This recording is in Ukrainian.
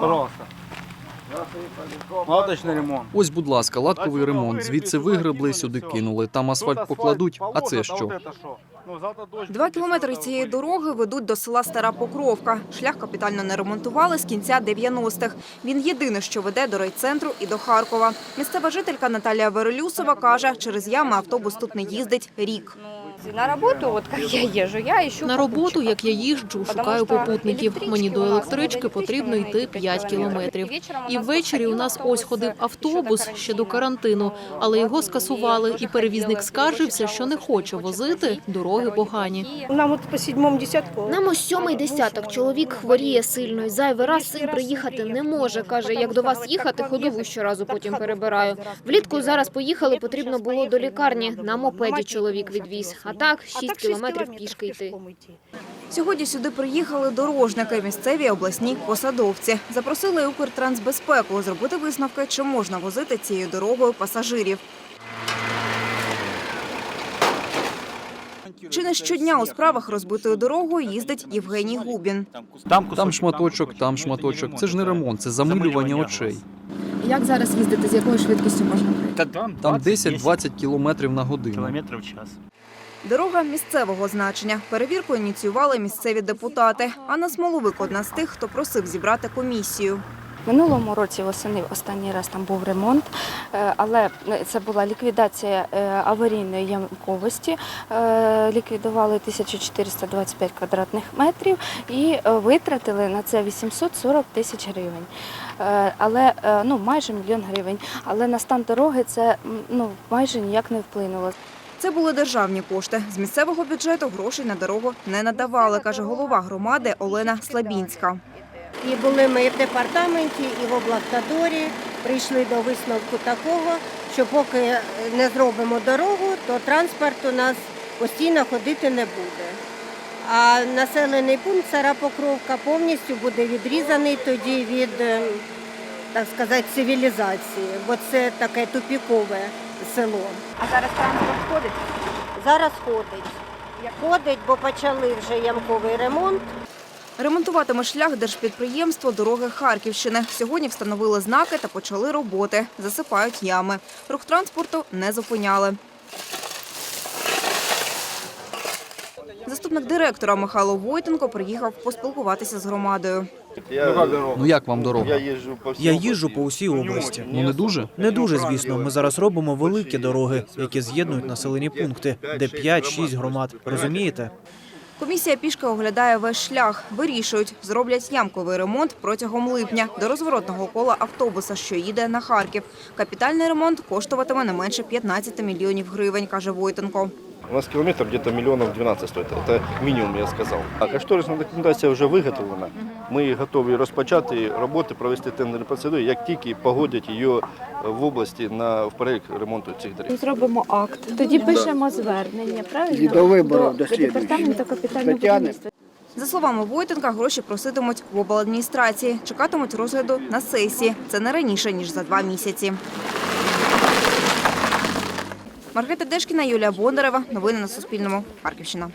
Пожалуйста. Латочный ремонт. Ось, будь ласка, латковий ремонт. Звідси вигребли, сюди кинули. Там асфальт покладуть. А це що? Ну, Два кілометри цієї дороги ведуть до села Стара Покровка. Шлях капітально не ремонтували з кінця 90-х. Він єдине, що веде до райцентру і до Харкова. Місцева жителька Наталія Верелюсова каже, через ями автобус тут не їздить рік. На работу, вот как я езжу, я ищу На роботу, як я їжджу, шукаю попутників. Мені до електрички потрібно йти 5 кілометрів. І ввечері у нас ось ходив автобус ще до карантину, але його скасували, і перевізник скаржився, що не хоче возити, дороги погані. Нам от по седьмому десятку. Нам ось сьомий десяток. Чоловік хворіє сильно і зайвий раз син приїхати не може. Каже, як до вас їхати, ходову щоразу потім перебираю. Влітку зараз поїхали, потрібно було до лікарні. На мопеді чоловік відвіз. А так 6 кілометрів пішки йти. Сьогодні сюди приїхали дорожники, місцеві обласні посадовці. Запросили Укртрансбезпеку зробити висновки, чи можна возити цією дорогою пасажирів. Чи не щодня у справах розбитою дорогою їздить Євгеній Губін. Там шматочок, там шматочок. Це ж не ремонт, це замилювання очей. Як зараз їздити, з якою швидкістю можна пройти? Там 10-20 кілометрів на годину. километров в час. Дорога місцевого значення. Перевірку ініціювали місцеві депутати. Анна Смоловик – одна з тих, хто просив зібрати комісію. Минулому році восени останній раз там був ремонт, е, але це була ліквідація е, аварійної ямковості. Е, Ліквідували 1425 квадратних метрів і витратили на це 840 тисяч гривень. Але ну майже мільйон гривень. Але на стан дороги це ну майже ніяк не вплинуло. Це були державні кошти. З місцевого бюджету грошей на дорогу не надавали, каже голова громади Олена Слабінська. І були ми і в департаменті, і в облавтодорі. Прийшли до висновку такого, що поки не зробимо дорогу, то транспорт у нас постійно ходити не буде. А населений пункт Стара Покровка повністю буде відрізаний тоді від, е, так сказати, цивілізації, бо це таке тупікове село. А зараз транспорт ходить? Зараз ходить. Ходить, бо почали вже ямковий ремонт. Ремонтуватиме шлях держпідприємство «Дороги Харківщини». Сьогодні встановили знаки та почали роботи. Засипають ями. Рух транспорту не зупиняли. Заступник директора Михайло Войтенко приїхав поспілкуватися з громадою. Ну як вам дорога? Я їжджу по всій Я їжджу по усій області. Ну не дуже? Не дуже, звісно. Ми зараз робимо великі дороги, які з'єднують населені пункти, де 5-6 громад. Розумієте? Комісія пішки оглядає весь шлях. Вирішують, зроблять ямковий ремонт протягом липня до розворотного кола автобуса, що їде на Харків. Капітальний ремонт коштуватиме не менше 15 мільйонів гривень, каже Войтенко. У нас километр где-то миллионов 12 стоит. Это минимум, я сказал. А кошторисна документація вже виготовлена. Ми готові розпочати роботи, провести тендерні процедури, як тільки погодять її в області на в проект ремонту цих доріг. Зробимо акт, тоді пишемо звернення, правильно? І до виборів, до департаменту капітального будівництва. За словами Войтенка, гроші проситимуть в обладміністрації. Чекатимуть розгляду на сесії. Це не раніше, ніж за два місяці. Маргарита Дешкіна, Юлія Бондарева. Новини на Суспільному. Харківщина.